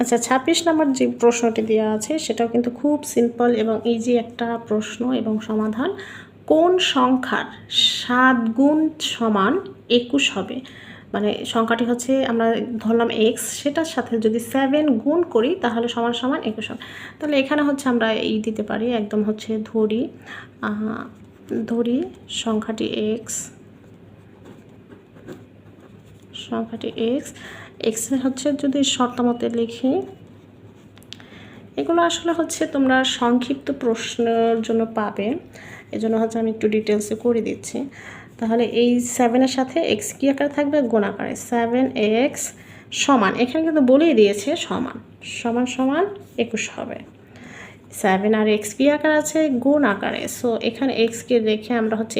আচ্ছা ছাব্বিশ নম্বর যে প্রশ্নটি দেওয়া আছে, সেটাও কিন্তু খুব সিম্পল এবং ইজি একটা প্রশ্ন এবং সমাধান। কোন সংখ্যার সাত গুণ সমান একুশ হবে? মানে সংখ্যাটি হচ্ছে আমরা ধরলাম এক্স সেটার সাথে যদি সেভেন গুণ করি, তাহলে সমান সমান একুশ হবে। তাহলে এখানে হচ্ছে আমরা এই দিতে পারি, একদম হচ্ছে ধরি ধরি সংখ্যাটি এক্স সংখ্যাটি এক্স এক্স হচ্ছে যদি শর্তামতে লিখি, এগুলো আসলে হচ্ছে তোমরা সংক্ষিপ্ত প্রশ্নের জন্য পাবে। এজন্য হচ্ছে আমি একটু ডিটেলসে করে দিচ্ছি। তাহলে এই সেভেনের সাথে এক্স কী আকারে থাকবে? গুণ আকারে। সেভেন এক্স সমান। এখানে কিন্তু বলেই দিয়েছে সমান। সমান সমান একুশ হবে। সেভেন আর এক্স কি আকার আছে? গুণ আকারে। সো এখানে এক্সকে রেখে আমরা হচ্ছে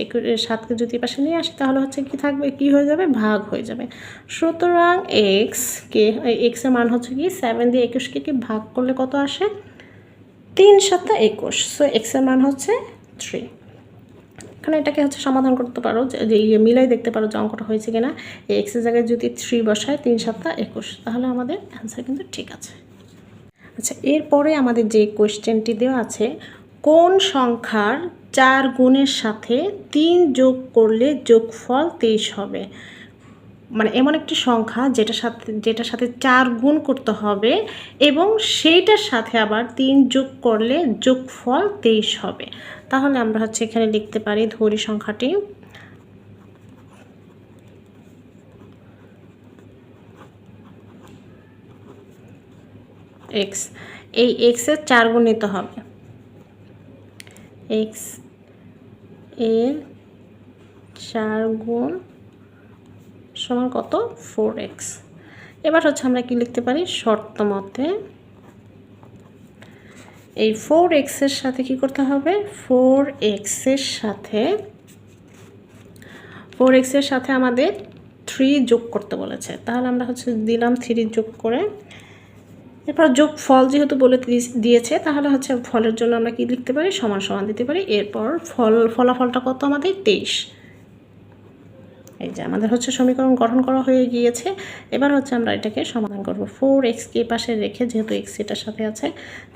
সাতকে যদি পাশে নিয়ে আসি, তাহলে হচ্ছে কি থাকবে? কি হয়ে যাবে? ভাগ হয়ে যাবে। সুতরাং এক্স কে এক্সের মান হচ্ছে কি? সেভেন দিয়ে একুশকে কি ভাগ করলে কত আসে? তিন সাতটা একুশ। সো এক্সের মান হচ্ছে থ্রি এখানে এটাকে হচ্ছে সমাধান করতে পারো, যে ইয়ে মিলাই দেখতে পারো যে অঙ্কটা হয়েছে কিনা। এক্সের জায়গায় যদি থ্রি বসায় তিন সাতটা একুশ, তাহলে আমাদের অ্যান্সার কিন্তু ঠিক আছে। আচ্ছা এরপরে আমাদের যে কোয়েশ্চেনটি দেওয়া আছে, কোন সংখ্যার চার গুণের সাথে তিন যোগ করলে যোগফল তেইশ হবে? মানে এমন একটি সংখ্যা যেটার সাথে যেটার সাথে চার গুণ করতে হবে এবং সেইটার সাথে আবার তিন যোগ করলে যোগফল তেইশ হবে। তাহলে আমরা হচ্ছে এখানে লিখতে পারি ধরি সংখ্যাটি এক্স এই এক্সের চার গুণ নিতে হবে। এক্সের চার গুণ সমান কত? ফোর এক্স এবার হচ্ছে আমরা কি লিখতে পারি? শর্ত মতে এই ফোর এক্সের সাথে কি করতে হবে? ফোর এক্সের সাথে ফোর এক্সের সাথে আমাদের থ্রি যোগ করতে বলেছে। তাহলে আমরা হচ্ছে দিলাম থ্রি যোগ করে এরপর যোগ ফল যেহেতু বলে দিয়েছে, তাহলে হচ্ছে ফলের জন্য আমরা কি লিখতে পারি? সমান সমান দিতে পারি। এরপর ফল, ফলাফলটা কত আমাদের? তেইশ। এই যে আমাদের হচ্ছে সমীকরণ গঠন করা হয়ে গিয়েছে। এবার হচ্ছে আমরা এটাকে সমাধান করব। ফোর এক্সকে পাশে রেখে, যেহেতু এক্স এটার সাথে আছে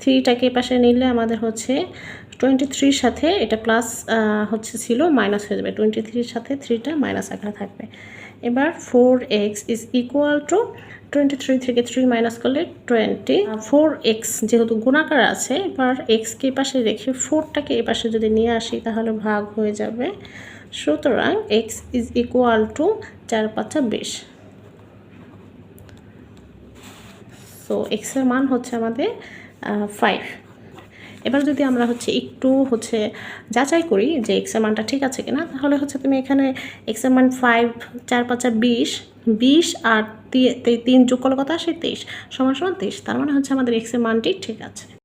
থ্রিটাকে পাশে নিলে আমাদের হচ্ছে টোয়েন্টি থ্রির সাথে এটা প্লাস হচ্ছে ছিল মাইনাস হয়ে যাবে। টোয়েন্টি থ্রির সাথে থ্রিটা মাইনাস আকারে থাকবে। এবার four x is equal to twenty three থেকে থ্রি মাইনাস করলে টোয়েন্টি ফোর এক্স যেহেতু গুণাকার আছে এবার এক্সকে পাশে রেখে ফোরটাকে এ পাশে যদি নিয়ে আসি তাহলে ভাগ হয়ে যাবে। সুতরাং এক্স ইজ ইকুয়াল টু চার পাঁচা বিশ। সো এক্সের মান হচ্ছে আমাদের ফাইভ এবার যদি আমরা হচ্ছে একটু হচ্ছে যাচাই করি যে এক্সের মানটা ঠিক আছে কিনা, তাহলে হচ্ছে তুমি এখানে এক্সের মান ফাইভ চার, পাঁচা বিশ বিশ আর তিন যোগ করলে কত আসে? তেইশ, সমান সমান তেইশ। তার মানে হচ্ছে আমাদের এক্সের মানটি ঠিক আছে।